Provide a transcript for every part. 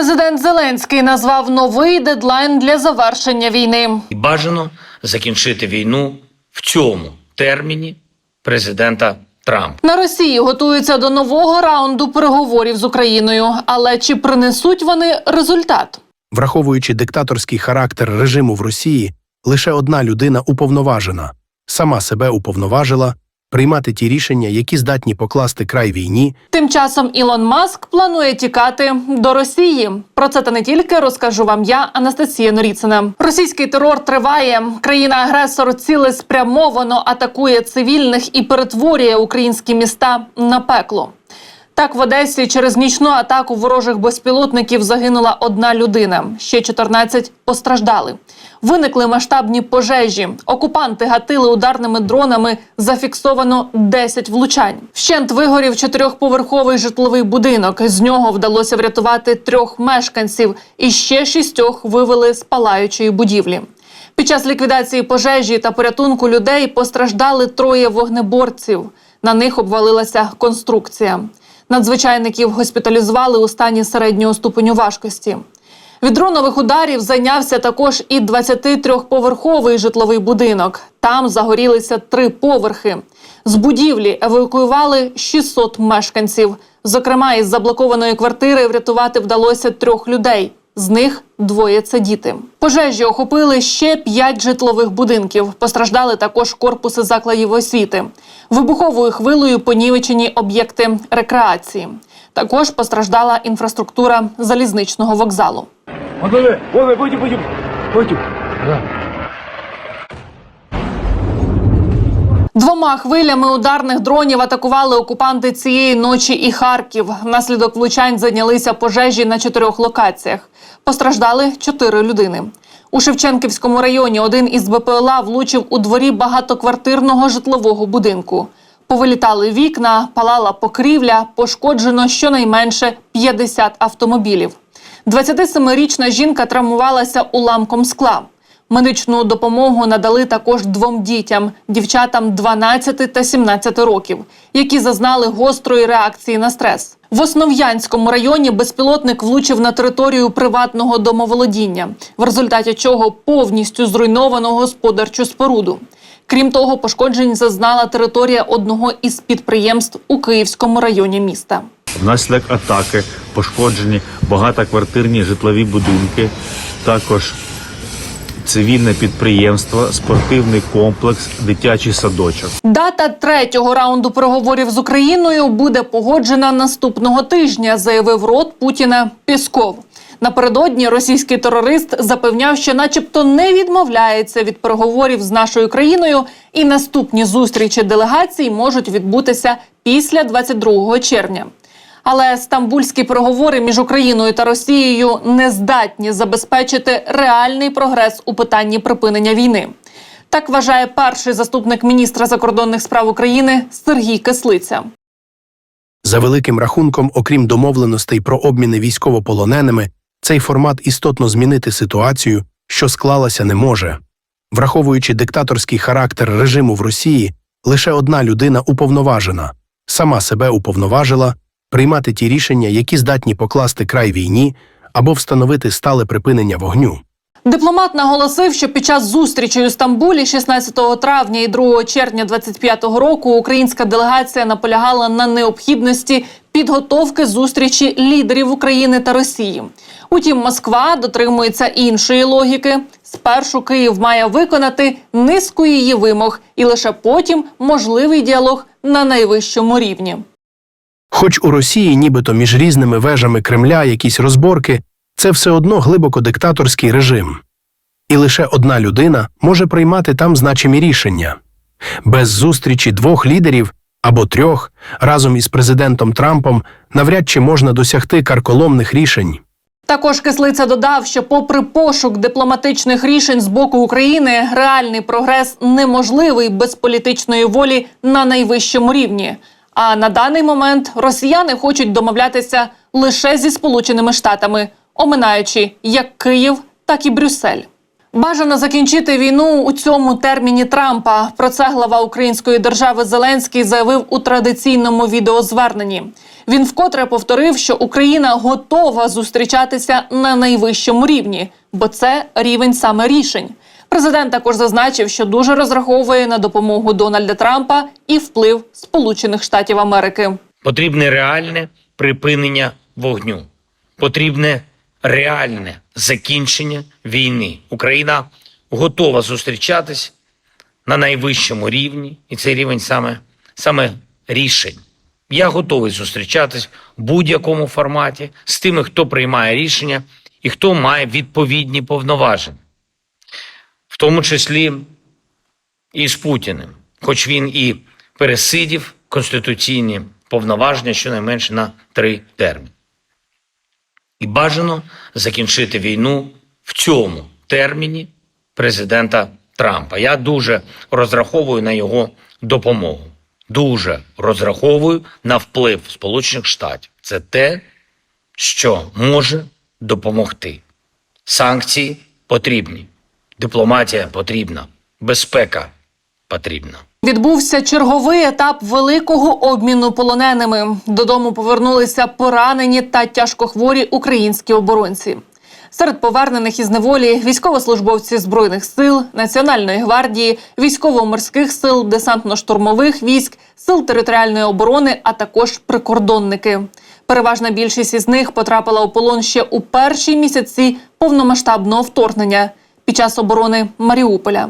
Президент Зеленський назвав новий дедлайн для завершення війни. І бажано закінчити війну в цьому терміні президента Трампа. На Росії готуються до нового раунду переговорів з Україною. Але чи принесуть вони результат? Враховуючи диктаторський характер режиму в Росії, лише одна людина уповноважена сама себе уповноважила приймати ті рішення, які здатні покласти край війні Тим часом Ілон Маск планує тікати до Росії. Про це та не тільки розкажу вам я, Анастасія Норіцина. Російський терор триває. Країна-агресор цілеспрямовано атакує цивільних і перетворює українські міста на пекло. Так, в Одесі через нічну атаку ворожих безпілотників загинула одна людина. Ще 14 постраждали. Виникли масштабні пожежі. Окупанти гатили ударними дронами. Зафіксовано 10 влучань. Вщент вигорів чотирьохповерховий житловий будинок. З нього вдалося врятувати трьох мешканців, і ще шістьох вивели з палаючої будівлі. Під час ліквідації пожежі та порятунку людей постраждали троє вогнеборців. На них обвалилася конструкція. Надзвичайників госпіталізували у стані середнього ступеню важкості. Від дронових ударів зайнявся також і 23-поверховий житловий будинок. Там загорілися три поверхи. З будівлі евакуювали 600 мешканців. Зокрема, із заблокованої квартири врятувати вдалося трьох людей. З них двоє це діти. Пожежі охопили ще п'ять житлових будинків. Постраждали також корпуси закладів освіти. Вибуховою хвилею понівечені об'єкти рекреації. Також постраждала інфраструктура залізничного вокзалу. Вот, вот, вот, пойдем, пойдем, пойдем. Двома хвилями ударних дронів атакували окупанти цієї ночі і Харків. Внаслідок влучань зайнялися пожежі на чотирьох локаціях. Постраждали чотири людини. У Шевченківському районі один із БПЛА влучив у дворі багатоквартирного житлового будинку. Повилітали вікна, палала покрівля, пошкоджено щонайменше 50 автомобілів. 27-річна жінка травмувалася уламком скла. Медичну допомогу надали також двом дітям дівчатам 12 та 17 років, які зазнали гострої реакції на стрес. В Основ'янському районі безпілотник влучив на територію приватного домоволодіння, в результаті чого повністю зруйновано господарчу споруду. Крім того, пошкоджень зазнала територія одного із підприємств у Київському районі міста. Внаслідок атаки пошкоджені багатоквартирні житлові будинки, також цивільне підприємство, спортивний комплекс, дитячий садочок. Дата третього раунду переговорів з Україною буде погоджена наступного тижня, заявив рот Путіна Пісков. Напередодні російський терорист запевняв, що, начебто, не відмовляється від переговорів з нашою країною, і наступні зустрічі делегацій можуть відбутися після 22 червня. Але стамбульські переговори між Україною та Росією не здатні забезпечити реальний прогрес у питанні припинення війни. Так вважає перший заступник міністра закордонних справ України Сергій Кислиця. За великим рахунком, окрім домовленостей про обміни військовополоненими, цей формат істотно змінити ситуацію, що склалася не може. Враховуючи диктаторський характер режиму в Росії, лише одна людина уповноважена сама себе уповноважила приймати ті рішення, які здатні покласти край війні або встановити стале припинення вогню. Дипломат наголосив, що під час зустрічі у Стамбулі 16 травня і 2 червня 25-го року українська делегація наполягала на необхідності підготовки зустрічі лідерів України та Росії. Утім, Москва дотримується іншої логіки. Спершу Київ має виконати низку її вимог, і лише потім можливий діалог на найвищому рівні. Хоч у Росії, нібито між різними вежами Кремля якісь розборки, це все одно глибоко диктаторський режим. І лише одна людина може приймати там значимі рішення. Без зустрічі двох лідерів або трьох разом із президентом Трампом навряд чи можна досягти карколомних рішень. Також кислиця додав, що, попри пошук дипломатичних рішень з боку України, реальний прогрес неможливий без політичної волі на найвищому рівні. А на даний момент росіяни хочуть домовлятися лише зі Сполученими Штатами, оминаючи як Київ, так і Брюссель. Бажано закінчити війну у цьому терміні Трампа. Про це глава української держави Зеленський заявив у традиційному відеозверненні. Він вкотре повторив, що Україна готова зустрічатися на найвищому рівні, бо це рівень саме рішень. Президент також зазначив, що дуже розраховує на допомогу Дональда Трампа і вплив Сполучених Штатів Америки. Потрібне реальне припинення вогню. Потрібне реальне закінчення війни. Україна готова зустрічатись на найвищому рівні, і цей рівень саме, саме рішень. Я готовий зустрічатись в будь-якому форматі з тими, хто приймає рішення і хто має відповідні повноваження, тому числі і з Путіним, хоч він і пересидів конституційні повноваження щонайменше на три терміни. І бажано закінчити війну в цьому терміні президента Трампа. Я дуже розраховую на його допомогу. Дуже розраховую на вплив Сполучених Штатів. Це те, що може допомогти. Санкції потрібні, дипломатія потрібна, безпека потрібна. Відбувся черговий етап великого обміну полоненими. Додому повернулися поранені та тяжкохворі українські оборонці. Серед повернених із неволі військовослужбовці збройних сил, Національної гвардії, військово-морських сил, десантно-штурмових військ, сил територіальної оборони, а також прикордонники. Переважна більшість із них потрапила у полон ще у перші місяці повномасштабного вторгнення під час оборони Маріуполя.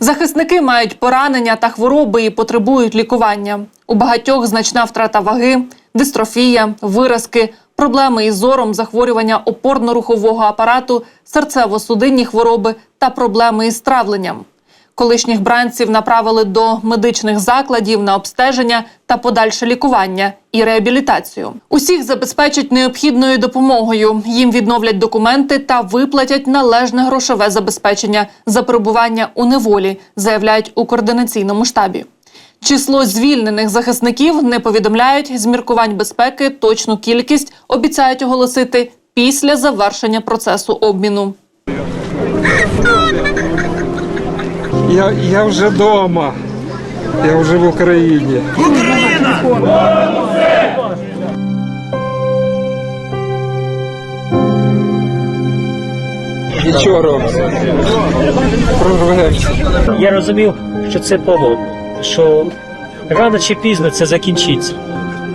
Захисники мають поранення та хвороби і потребують лікування. У багатьох значна втрата ваги, дистрофія, виразки, проблеми із зором, захворювання опорно-рухового апарату, серцево-судинні хвороби та проблеми із травленням. Колишніх бранців направили до медичних закладів на обстеження та подальше лікування і реабілітацію. Усіх забезпечать необхідною допомогою. Їм відновлять документи та виплатять належне грошове забезпечення за перебування у неволі, заявляють у координаційному штабі. Число звільнених захисників не повідомляють з міркувань безпеки. Точну кількість обіцяють оголосити після завершення процесу обміну. Я, я вже вдома. Я вже в Україні. Нічого робиться. Прорвемося. Я розумів, що це полон, що рано чи пізно це закінчиться.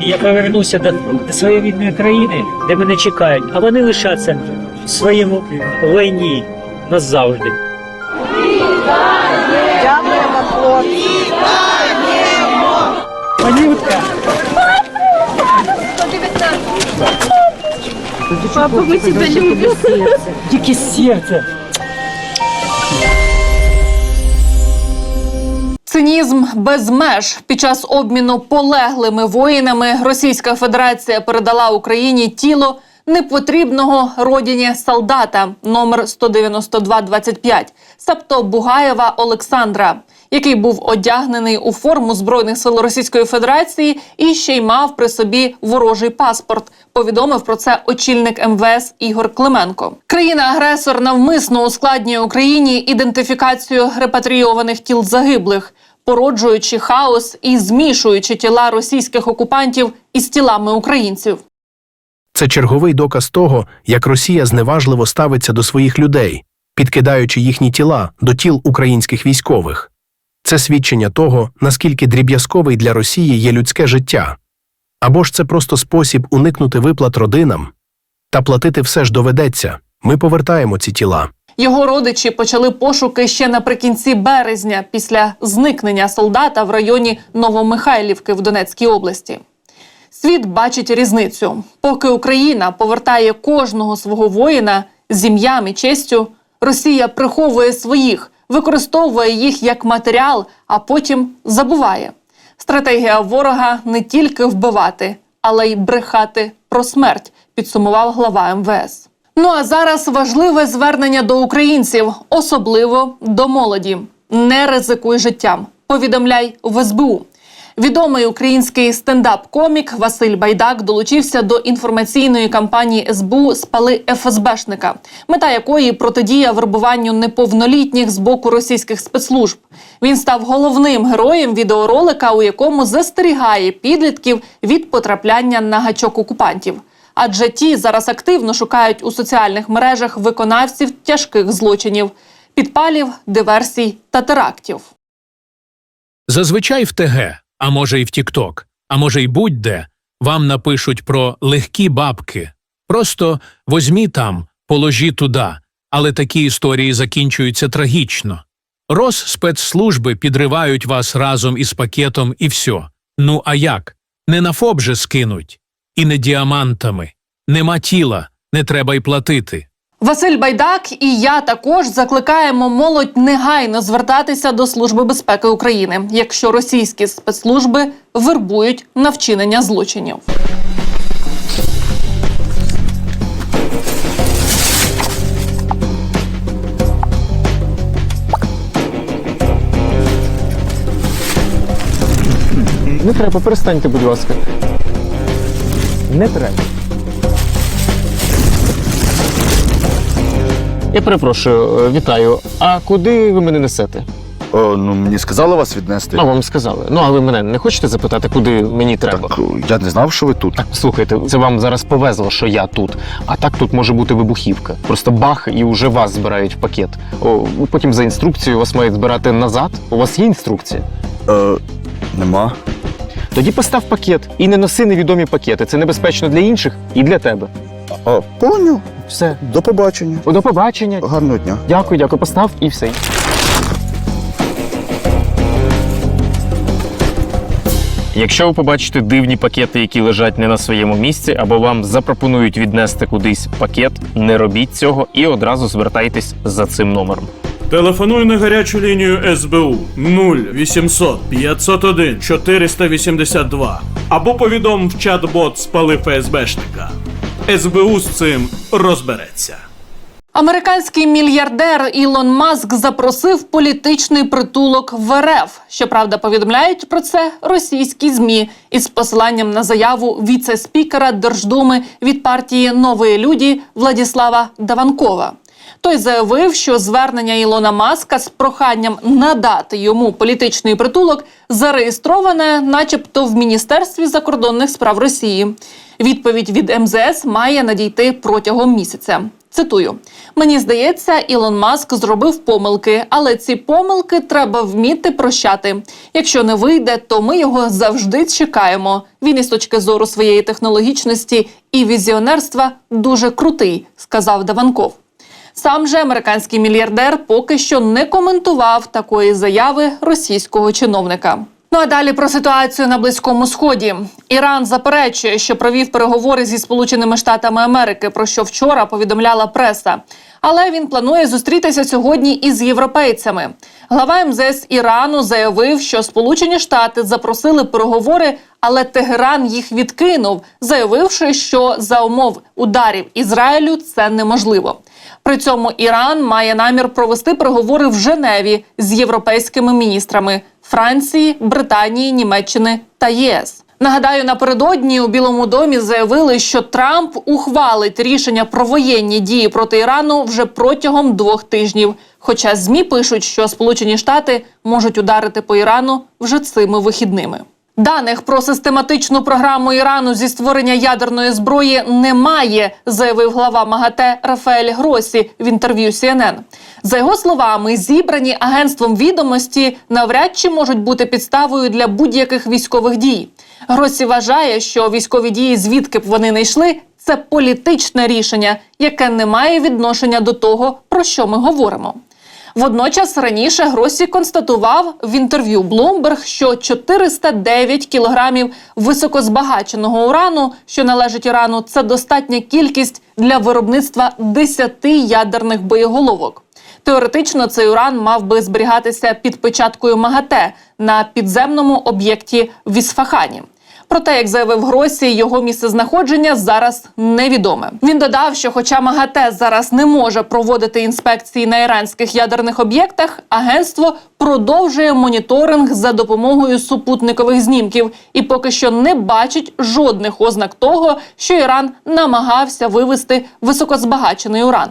Я повернуся до, своєї рідної країни, де мене чекають, а вони лишаться в своєму лайні назавжди. Папа, мы тебя любим. Тільки серце. Цинізм без меж. Під час обміну полеглими воїнами Російська Федерація передала Україні тіло непотрібного родині солдата. Номер 19225, себто Бугаєва Олександра, який був одягнений у форму збройних сил Російської Федерації і ще й мав при собі ворожий паспорт. Повідомив про це очільник МВС Ігор Клименко. Країна-агресор навмисно ускладнює Україні ідентифікацію репатрійованих тіл загиблих, породжуючи хаос і змішуючи тіла російських окупантів із тілами українців. Це черговий доказ того, як Росія зневажливо ставиться до своїх людей, підкидаючи їхні тіла до тіл українських військових. Це свідчення того, наскільки дріб'язковий для Росії є людське життя. Або ж це просто спосіб уникнути виплат родинам. Та платити все ж доведеться. Ми повертаємо ці тіла. Його родичі почали пошуки ще наприкінці березня після зникнення солдата в районі Новомихайлівки в Донецькій області. Світ бачить різницю. Поки Україна повертає кожного свого воїна з ім'ям і честю, Росія приховує своїх, використовує їх як матеріал, а потім забуває. Стратегія ворога не тільки вбивати, але й брехати про смерть, підсумував глава МВС. Ну а зараз важливе звернення до українців, особливо до молоді. Не ризикуй життям. Повідомляй в СБУ. Відомий український стендап-комік Василь Байдак долучився до інформаційної кампанії СБУ Спали ФСБшника, мета якої протидія вербуванню неповнолітніх з боку російських спецслужб. Він став головним героєм відеоролика, у якому застерігає підлітків від потрапляння на гачок окупантів. Адже ті зараз активно шукають у соціальних мережах виконавців тяжких злочинів, підпалів, диверсій та терактів. Зазвичай в ТГ, а може й в Тікток, а може й будь-де, вам напишуть про легкі бабки. Просто возьмі там, положі туди, але такі історії закінчуються трагічно. Розспецслужби підривають вас разом із пакетом і все. Ну а як? Не на ФОП же скинуть. І не діамантами. Нема тіла, не треба й платити. Василь Байдак і я також закликаємо молодь негайно звертатися до Служби безпеки України, якщо російські спецслужби вербують на вчинення злочинів. Не треба, перестаньте, будь ласка. Не треба. Я перепрошую, е, вітаю. А куди ви мене несете? О, ну мені сказали вас віднести. А вам сказали. Ну, а ви мене не хочете запитати, куди мені треба? Так, я не знав, що ви тут. Так, слухайте, це вам зараз повезло, що я тут. А так тут може бути вибухівка. Просто бах, і вже вас збирають в пакет. О, потім за інструкцією вас мають збирати назад. У вас є інструкція? Е, нема. Тоді постав пакет і не носи невідомі пакети. Це небезпечно для інших і для тебе. А, поняв. Все. До побачення. До побачення. Гарного дня. Дякую, дякую. Постав і все. Якщо ви побачите дивні пакети, які лежать не на своєму місці, або вам запропонують віднести кудись пакет, не робіть цього і одразу звертайтесь за цим номером. Телефонуй на гарячу лінію СБУ 0800 501 482 або повідом в чат-бот спали ФСБшника. СБУ з цим розбереться. Американський мільярдер Ілон Маск запросив політичний притулок в РФ. Щоправда, повідомляють про це російські змі із посиланням на заяву віце-спікера Держдуми від партії Нової Люді Владіслава Даванкова. Той заявив, що звернення Ілона Маска з проханням надати йому політичний притулок зареєстроване, начебто, в Міністерстві закордонних справ Росії. Відповідь від МЗС має надійти протягом місяця. Цитую: мені здається, Ілон Маск зробив помилки, але ці помилки треба вміти прощати. Якщо не вийде, то ми його завжди чекаємо. Він із точки зору своєї технологічності і візіонерства дуже крутий, сказав Даванков. Сам же американський мільярдер поки що не коментував такої заяви російського чиновника. Ну а далі про ситуацію на близькому сході. Іран заперечує, що провів переговори зі Сполученими Штатами Америки, про що вчора повідомляла преса. Але він планує зустрітися сьогодні із європейцями. Глава МЗС Ірану заявив, що Сполучені Штати запросили переговори, але Тегеран їх відкинув, заявивши, що за умов ударів Ізраїлю це неможливо. При цьому Іран має намір провести переговори в Женеві з європейськими міністрами Франції, Британії, Німеччини та ЄС. Нагадаю, напередодні у Білому домі заявили, що Трамп ухвалить рішення про воєнні дії проти Ірану вже протягом двох тижнів. Хоча змі пишуть, що Сполучені Штати можуть ударити по Ірану вже цими вихідними. Даних про систематичну програму Ірану зі створення ядерної зброї немає, заявив глава МАГАТЕ Рафаель Гросі в інтерв'ю CNN. За його словами, зібрані агентством відомості навряд чи можуть бути підставою для будь-яких військових дій. Гросі вважає, що військові дії, звідки б вони не йшли, це політичне рішення, яке не має відношення до того, про що ми говоримо. Водночас раніше Гросі констатував в інтерв'ю Bloomberg, що 409 кілограмів високозбагаченого урану, що належить Ірану, це достатня кількість для виробництва 10 ядерних боєголовок. Теоретично цей уран мав би зберігатися під печаткою МАГАТЕ на підземному об'єкті в Ісфахані. Проте, як заявив Гросі, його місцезнаходження зараз невідоме. Він додав, що, хоча МАГАТЕ зараз не може проводити інспекції на іранських ядерних об'єктах, агентство продовжує моніторинг за допомогою супутникових знімків і поки що не бачить жодних ознак того, що Іран намагався вивести високозбагачений уран.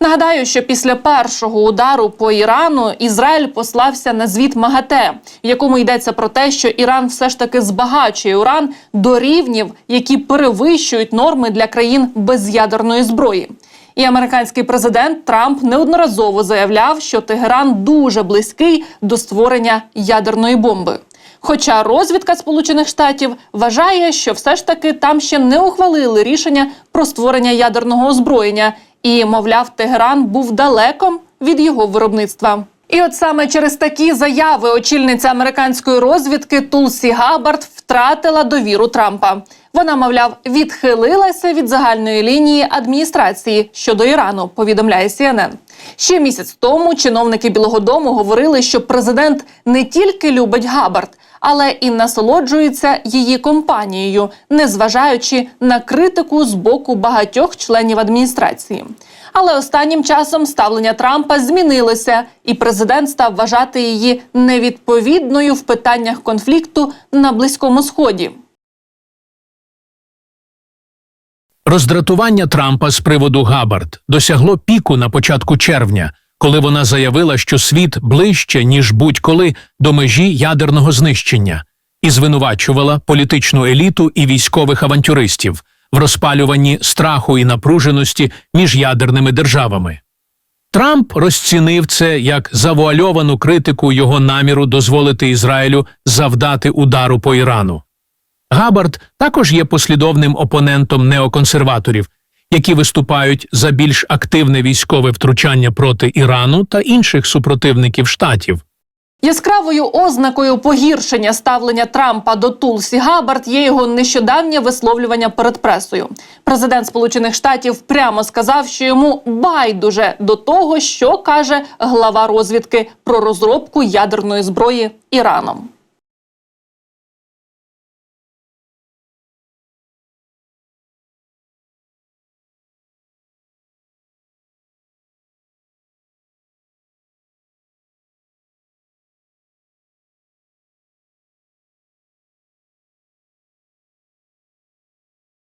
Нагадаю, що після першого удару по Ірану Ізраїль послався на звіт МАГАТЕ, в якому йдеться про те, що Іран все ж таки збагачує уран до рівнів, які перевищують норми для країн без ядерної зброї. І американський президент Трамп неодноразово заявляв, що Тегеран дуже близький до створення ядерної бомби. Хоча розвідка Сполучених Штатів вважає, що все ж таки там ще не ухвалили рішення про створення ядерного озброєння, і, мовляв, Тегеран був далеко від його виробництва. І от саме через такі заяви очільниця американської розвідки Тулсі Габард втратила довіру Трампа. Вона, мовляв, відхилилася від загальної лінії адміністрації щодо Ірану. Повідомляє CNN. Ще місяць тому чиновники Білого Дому говорили, що президент не тільки любить Габард, але і насолоджується її компанією, незважаючи на критику з боку багатьох членів адміністрації. Але останнім часом ставлення Трампа змінилося, і президент став вважати її невідповідною в питаннях конфлікту на Близькому Сході. Роздратування Трампа з приводу Габард досягло піку на початку червня, коли вона заявила, що світ ближче, ніж будь-коли до межі ядерного знищення, і звинувачувала політичну еліту і військових авантюристів в розпалюванні страху і напруженості між ядерними державами. Трамп розцінив це як завуальовану критику його наміру дозволити Ізраїлю завдати удару по Ірану. Габард також є послідовним опонентом неоконсерваторів, які виступають за більш активне військове втручання проти Ірану та інших супротивників штатів. Яскравою ознакою погіршення ставлення Трампа до Тулсі Габард є його нещодавнє висловлювання перед пресою. Президент Сполучених Штатів прямо сказав, що йому байдуже до того, що каже глава розвідки про розробку ядерної зброї Іраном.